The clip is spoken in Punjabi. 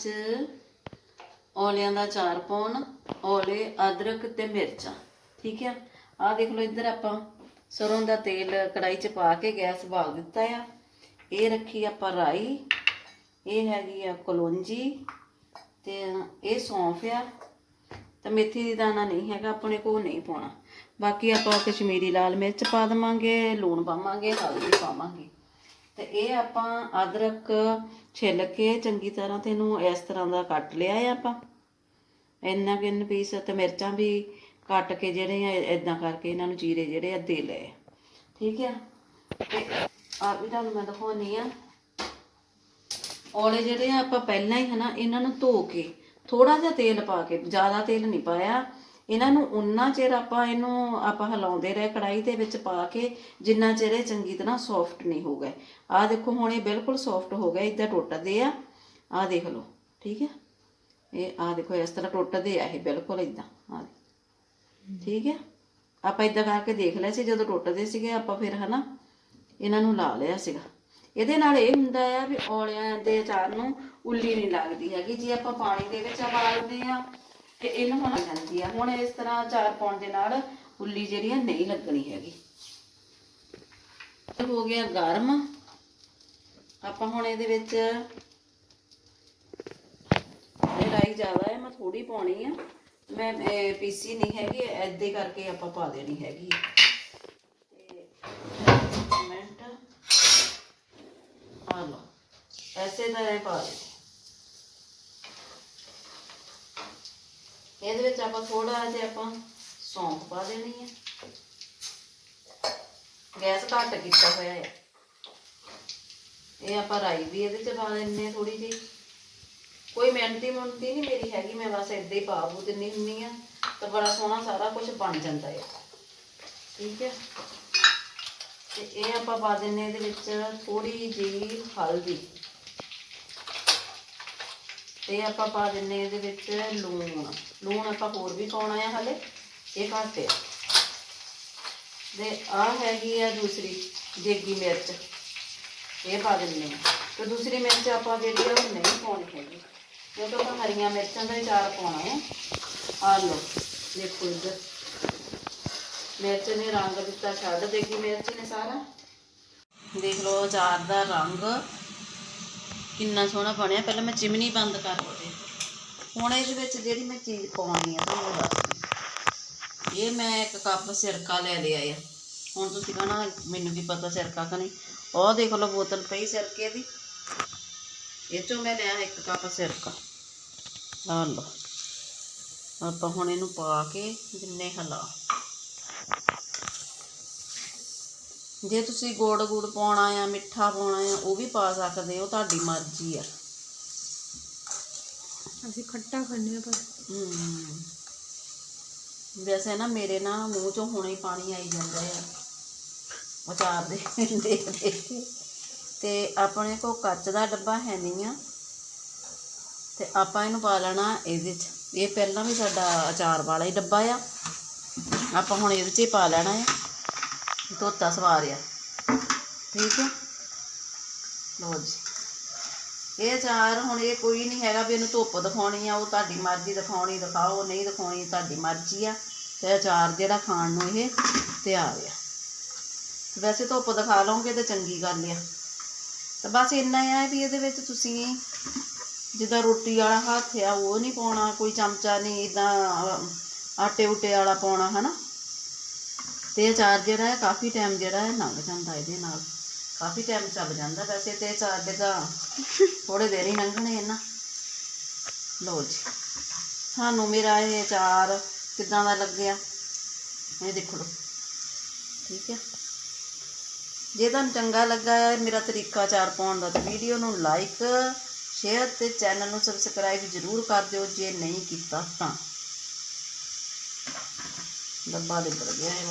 ਅੱਜ ਔਲਿਆਂ ਦਾ ਚਾਰ ਪਾਉਣ ਔਲੇ, ਅਦਰਕ ਤੇ ਮਿਰਚਾਂ, ਠੀਕ ਆ? ਆ ਦੇਖ ਲਓ ਇੱਧਰ ਆਪਾਂ ਸਰੋਂ ਦਾ ਤੇਲ ਕੜਾਈ 'ਚ ਪਾ ਕੇ ਗੈਸ ਬਾਲ ਦਿੱਤਾ ਆ। ਇਹ ਰੱਖੀ ਆਪਾਂ ਰਾਈ, ਇਹ ਹੈਗੀ ਆ ਕਲੋਂਜੀ ਤੇ ਇਹ ਸੌਂਫ ਆ। ਤਾਂ ਮੇਥੀ ਦੀ ਦਾਣਾ ਨਹੀਂ ਹੈਗਾ, ਆਪਣੇ ਕੋਲ ਨਹੀਂ ਪਾਉਣਾ। ਬਾਕੀ ਆਪਾਂ ਕਸ਼ਮੀਰੀ ਲਾਲ ਮਿਰਚ ਪਾ ਦਵਾਂਗੇ, ਲੂਣ ਪਾਵਾਂਗੇ, ਹਲਦੀ ਪਾਵਾਂਗੇ। ਤੇ ਇਹ ਆਪਾਂ ਅਦਰਕ ਛਿੱਲ ਕੇ ਚੰਗੀ ਤਰ੍ਹਾਂ ਤੇ ਇਹਨੂੰ ਇਸ ਤਰ੍ਹਾਂ ਦਾ ਕੱਟ ਲਿਆ ਹੈ ਆਪਾਂ। ਇੰਨਾ ਕਿੰਨ ਪੀਸ ਤੇ ਮਿਰਚਾਂ ਵੀ ਕੱਟ ਕੇ ਜਿਹੜੇ ਆ ਇਦਾਂ ਕਰਕੇ ਇਹਨਾਂ ਨੂੰ ਚੀਰੇ ਜਿਹੜੇ ਆ ਦੇ ਲਏ। ਠੀਕ ਆ? ਤੇ ਆ ਵੀ ਤੁਹਾਨੂੰ ਮੈਂ ਦਿਖਾਉਣੀ ਆ। ਔਲੇ ਜਿਹੜੇ ਆ ਆਪਾਂ ਪਹਿਲਾਂ ਹੀ ਹਨਾ, ਇਹਨਾਂ ਨੂੰ ਧੋ ਕੇ ਥੋੜਾ ਜਿਹਾ ਤੇਲ ਪਾ ਕੇ, ਜ਼ਿਆਦਾ ਤੇਲ ਨਹੀਂ ਪਾਇਆ। ਇਹਨਾਂ ਨੂੰ ਉਨਾ ਚਿਰ ਆਪਾਂ ਇਹਨੂੰ, ਆਪਾਂ ਹਿਲਾਉਂਦੇ ਰਹੇ ਕੜਾਈ ਦੇ ਵਿੱਚ ਪਾ ਕੇ, ਜਿੰਨਾ ਚਿਰ ਇਹ ਚੰਗੀ ਤਰ੍ਹਾਂ ਸੌਫਟ ਨਹੀਂ ਹੋ ਗਏ। ਆਹ ਦੇਖੋ ਹੁਣ ਇਹ ਬਿਲਕੁਲ ਸੌਫਟ ਹੋ ਗਏ, ਇਦਾਂ ਟੁੱਟਦੇ ਆ। ਆਹ ਦੇਖ ਲਓ, ਠੀਕ ਹੈ ਇਹ ਆਹ ਦੇਖੋ, ਇਸ ਤਰ੍ਹਾਂ ਟੁੱਟਦੇ ਆ ਇਹ ਬਿਲਕੁਲ ਇਦਾਂ, ਆਹ ਠੀਕ ਹੈ ਆਪਾਂ ਇਦਾਂ ਕਰਕੇ ਦੇਖ ਲਿਆ ਸੀ, ਜਦੋਂ ਟੁੱਟਦੇ ਸੀਗੇ ਆਪਾਂ ਫਿਰ ਹਨਾ, ਇਹਨਾਂ ਨੂੰ ਲਾ ਲਿਆ ਸੀਗਾ। ਇਹਦੇ ਨਾਲ ਇਹ ਹੁੰਦਾ ਆ ਵੀ ਔਲਿਆਂ ਦੇ ਅਚਾਰ ਨੂੰ ਉੱਲੀ ਨਹੀਂ ਲੱਗਦੀ ਹੈਗੀ। ਜੇ ਆਪਾਂ ਪਾਣੀ ਦੇ ਵਿੱਚ ਉਬਾਲਦੇ ਆ ਤੇ ਇਹਨੂੰ ਹੁਣ ਜਾਂਦੀ ਆ। ਹੁਣ ਇਸ ਤਰ੍ਹਾਂ ਚਾਰ ਪਾਉਣ ਦੇ ਨਾਲ ਉੱਲੀ ਜਿਹੜੀ ਆ ਨਹੀਂ ਲੱਗਣੀ ਹੈਗੀ। ਹੋ ਗਿਆ ਗਰਮ। ਆਪਾਂ ਹੁਣ ਇਹਦੇ ਵਿੱਚ ਰਾਈ ਜ਼ਿਆਦਾ ਹੈ ਮੈਂ ਥੋੜੀ ਪਾਉਣੀ ਆ। ਮੈਂ ਇਹ, ਪੀਸੀ ਨਹੀਂ ਹੈਗੀ ਐਦਾਂ ਕਰਕੇ ਆਪਾਂ ਪਾ ਦੇਣੀ ਹੈਗੀ। ਤੇ ਮਿੰਟ। ਆ ਲਓ। ਐਸੇ ਤਰ੍ਹਾਂ ਪਾ ਦੇ ਇਹਦੇ ਵਿੱਚ ਆਪਾਂ ਥੋੜਾ ਜਿਹਾ ਆਪਾਂ ਸੌਂਫ ਪਾ ਦੇਣੀ ਹੈ। ਗੈਸ ਘੱਟ ਕੀਤਾ ਹੋਇਆ ਹੈ। ਇਹ ਆਪਾਂ ਰਾਈ ਵੀ ਇਹਦੇ ਚ ਪਾ ਦਿੰਨੇ ਥੋੜੀ ਜਿਹੀ। ਕੋਈ ਮਿਹਨਤੀ ਮੁੰਤੀ ਨਹੀਂ ਮੇਰੀ ਹੈਗੀ, ਮੈਂ ਬਸ ਏਦਾਂ ਹੀ ਪਾ ਬੂ ਦਿੰਨੀ ਹੁੰਨੀ ਆ ਤਾਂ ਬੜਾ ਸੋਹਣਾ ਸਾਰਾ ਕੁਝ ਬਣ ਜਾਂਦਾ ਹੈ। ਠੀਕ ਹੈ। ਤੇ ਇਹ ਆਪਾਂ ਪਾ ਦਿੰਨੇ ਇਹਦੇ ਵਿੱਚ ਥੋੜੀ ਜਿਹੀ ਹਲਦੀ। ਤੇ ਆਪਾਂ ਪਾ ਦਿੰਨੇ ਇਹਦੇ ਵਿੱਚ ਲੂਣ। ਲੂਣ ਆਪਾਂ ਹੋਰ ਵੀ ਪਾਉਣਾ ਆ ਹਲੇ, ਇਹ ਘੱਟ ਆ। ਤੇ ਆ ਹੈਗੀ ਆ ਦੂਸਰੀ, ਦੇਗੀ ਮਿਰਚ। ਇਹ ਪਾ ਦਿੰਨੇ ਆ। ਤੇ ਦੂਸਰੀ ਮਿਰਚ ਆਪਾਂ ਜਿਹੜੀ ਆ ਉਹ ਨਹੀਂ ਪਾਉਣੀ ਹੈਗੀ। ਕਿਉਂਕਿ ਆਪਾਂ ਹਰੀਆਂ ਮਿਰਚਾਂ ਦਾ ਹੀ ਚਾਰ ਪਾਉਣਾ ਹੈ ਆ ਲਓ, ਦੇਖੋ ਇੱਧਰ। ਮਿਰਚ ਨੇ ਰੰਗ ਦਿੱਤਾ ਛੱਡ ਦੇਗੀ ਮਿਰਚ ਨੇ ਸਾਰਾ। ਦੇਖ ਲਓ, ਅਚਾਰ ਦਾ ਰੰਗ ਕਿੰਨਾ ਸੋਹਣਾ ਬਣਿਆ, ਪਹਿਲਾਂ ਮੈਂ ਚਿਮਨੀ ਬੰਦ ਕਰ ਦੇ ਹੁਣ ਇਹਦੇ ਵਿੱਚ ਜਿਹੜੀ ਮੈਂ ਚੀਜ਼ ਪਾਉਣੀ ਆ, ਤੁਹਾਨੂੰ ਦੱਸਦੀ ਇਹ ਮੈਂ ਇੱਕ ਕੱਪ ਸਿਰਕਾ ਲੈ ਲਿਆ ਆ। ਹੁਣ ਤੁਸੀਂ ਕਹਣਾ, ਮੈਨੂੰ ਕੀ ਪਤਾ ਸਿਰਕਾ ਕਿ ਨਹੀਂ। ਉਹ ਦੇਖ ਲਓ, ਬੋਤਲ ਪਈ ਸਿਰਕੇ ਦੀ। ਇਹ ਚੋਂ ਮੈਂ ਲਿਆ ਇੱਕ ਕੱਪ ਸਿਰਕਾ। ਆ ਲਓ। ਆਪਾਂ ਹੁਣ ਇਹਨੂੰ ਪਾ ਕੇ ਜਿੰਨੇ ਹਲਾ ਜੇ ਤੁਸੀਂ ਗੋੜ ਗੁੜ ਪਾਉਣਾ ਆ ਮਿੱਠਾ ਪਾਉਣਾ ਆ ਉਹ ਵੀ ਪਾ ਸਕਦੇ ਹੋ ਤੁਹਾਡੀ ਮਰਜ਼ੀ ਆ। ਅਸੀਂ ਖੱਟਾ ਖਾਂਦੇ ਆ ਪਰ ਹਮ। ਵੈਸੇ ਨਾ ਮੇਰੇ ਨਾ ਮੂੰਹ ਚੋਂ ਹੁਣੇ ਹੀ ਪਾਣੀ ਆਈ ਜਾਂਦਾ ਆ। ਅਚਾਰ ਦੇ ਦੇਖ ਦੇਖ ਕੇ ਤੇ ਆਪਣੇ ਕੋ ਕੱਚ ਦਾ ਡੱਬਾ ਹੈ ਨਹੀਂ ਆ। ਤੇ ਆਪਾਂ ਇਹਨੂੰ ਪਾ ਲੈਣਾ ਇਹਦੇ 'ਚ। ਇਹ ਪਹਿਲਾਂ ਵੀ ਸਾਡਾ ਅਚਾਰ ਵਾਲਾ ਹੀ ਡੱਬਾ ਆ। ਆਪਾਂ ਹੁਣ ਇਹਦੇ 'ਚ ਹੀ ਪਾ ਲੈਣਾ ਆ। ਧੋਤਾ ਸਵਾਰਿਆ। ਠੀਕ ਹੈ ਲਓ ਜੀ। ਇਹ ਅਚਾਰ ਹੁਣ ਇਹ ਕੋਈ ਨਹੀਂ ਹੈਗਾ ਵੀ ਇਹਨੂੰ ਧੁੱਪ ਦਿਖਾਉਣੀ ਆ, ਉਹ ਤੁਹਾਡੀ ਮਰਜ਼ੀ ਦਿਖਾਉਣੀ, ਦਿਖਾਓ, ਨਹੀਂ ਦਿਖਾਉਣੀ, ਤੁਹਾਡੀ ਮਰਜ਼ੀ ਆ। ਤੇ ਅਚਾਰ ਜਿਹੜਾ ਖਾਣ ਨੂੰ ਇਹ ਤਿਆਰ ਆ। ਵੈਸੇ ਧੁੱਪ ਦਿਖਾ ਲਓਗੇ ਤੇ ਚੰਗੀ ਗੱਲ ਆ। ਤੇ ਬਸ ਇੰਨਾ ਆ ਵੀ ਇਹਦੇ ਵਿੱਚ ਤੁਸੀਂ ਜਿੱਦਾਂ ਰੋਟੀ ਵਾਲਾ ਹੱਥ ਆ, ਉਹ ਨਹੀਂ ਪਾਉਣਾ, ਕੋਈ ਚਮਚਾ ਨਹੀਂ ਇਦਾਂ ਆਟੇ ਉਟੇ ਵਾਲਾ ਪਾਉਣਾ, ਹਨਾ? ਤੇ ਅਚਾਰ ਜਿਹੜਾ ਹੈ ਕਾਫੀ ਟਾਈਮ ਜਿਹੜਾ ਹੈ ਲੰਘ ਜਾਂਦਾ ਇਹਦੇ ਨਾਲ। ਕਾਫੀ ਟਾਈਮ ਚੱਲ ਜਾਂਦਾ ਵੈਸੇ ਤੇ ਅਚਾਰ ਦੇ ਤਾਂ ਥੋੜੇ ਦੇਰ ਹੀ ਲੰਘਣੇ ਆ ਨਾ। ਲਓ ਜੀ, ਸਾਨੂੰ ਮੇਰਾ ਇਹ ਅਚਾਰ ਕਿੱਦਾਂ ਦਾ ਲੱਗਿਆ? ਇਹ ਦੇਖੋ ਲਓ, ਠੀਕ ਹੈ। ਜੇ ਤੁਹਾਨੂੰ ਚੰਗਾ ਲੱਗਾ ਹੈ ਮੇਰਾ ਤਰੀਕਾ ਅਚਾਰ ਪਾਉਣ ਦਾ ਤਾਂ ਵੀਡੀਓ ਨੂੰ ਲਾਈਕ ਸ਼ੇਅਰ ਤੇ ਚੈਨਲ ਨੂੰ ਸਬਸਕ੍ਰਾਈਬ ਜ਼ਰੂਰ ਕਰ ਦਿਓ, ਜੇ ਨਹੀਂ ਕੀਤਾ ਤਾਂ। ਡੱਬਾ ਲਿਬੜ ਗਿਆ ਇਹ